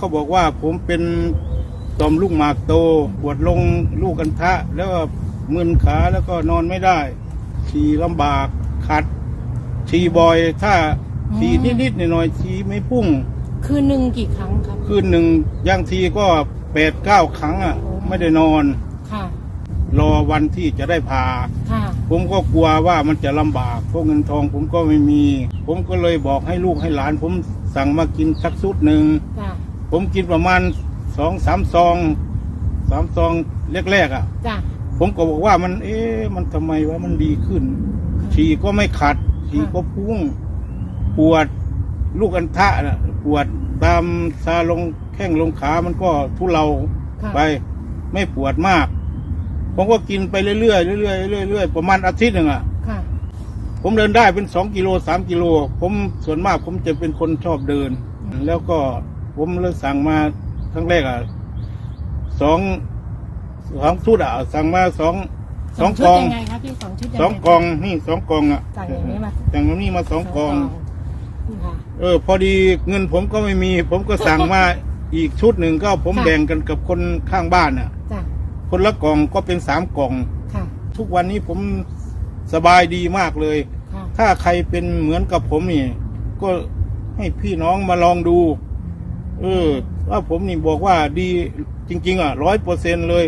เขาบอกว่าผมเป็นต่อมลูกหมากโตปวดลงลูกกันทะ แล้วก็มึนขาแล้วก็นอนไม่ได้ฉี่ลำบากขัดฉี่บ่อย ถ้าฉี่นิดๆหน่อยๆฉี่ไม่พุ่ง คืนหนึ่งกี่ครั้งครับ คืนหนึ่งย่างทีก็แปดเก้าครั้งอะ ไม่ได้นอนค่ะ รอวันที่จะได้พาค่ะผมก็กลัวว่ามันจะลำบากเพราะเงินทองผมก็ไม่มี ผมก็เลยบอกให้ลูกให้หลาน ผมสั่งมากินสักชุดหนึ่งจ้ะ ผมกินประมาณสองสามซองสามซองแรกๆอะ จ้ะ ผมก็บอกว่ามันเอ๊ะมันทำไมวะมันดีขึ้น ฉี่ก็ไม่ขัด ฉี่ก็พุ่ง ปวดลูกอันทะน่ะปวดตามซาลงแข้งลงขามันก็ทุเลาค่ะ ไป ไม่ปวดมาก ผมก็กินไปเรื่อยๆเรื่อยๆเรื่อยๆประมาณอาทิตย์หนึ่งอะ ค่ะ ผมเดินได้เป็นสองกิโลสามกิโล ผมส่วนมากผมจะเป็นคนชอบเดิน แล้วก็ ผมเลยสั่งมาครั้งแรกอะสองสองชุดอะสั่งมาสองสองชุกดองยังไงครับพี่สองชุดยังไงสองกองนี่สองกองอะสั่งอย่างนี้มาสั่งอย่างนี้มาสองกองนี่ค่ะเออ พอดีเงินผมก็ไม่มี ผมก็สั่งมาอีกชุดหนึ่งก็ผมค่ะแบ่งกันกับคนข้างบ้านอะจ้ะคนละกล่องก็เป็นสามกล่องค่ะทุกวันนี้ผมสบายดีมากเลยค่ะถ้าใครเป็นเหมือนกับผมนี่ก็ให้พี่น้องมาลองดู เออ ว่าผมนี่บอกว่าดีจริง ๆ อะร้อยเปอร์เซ็นเลย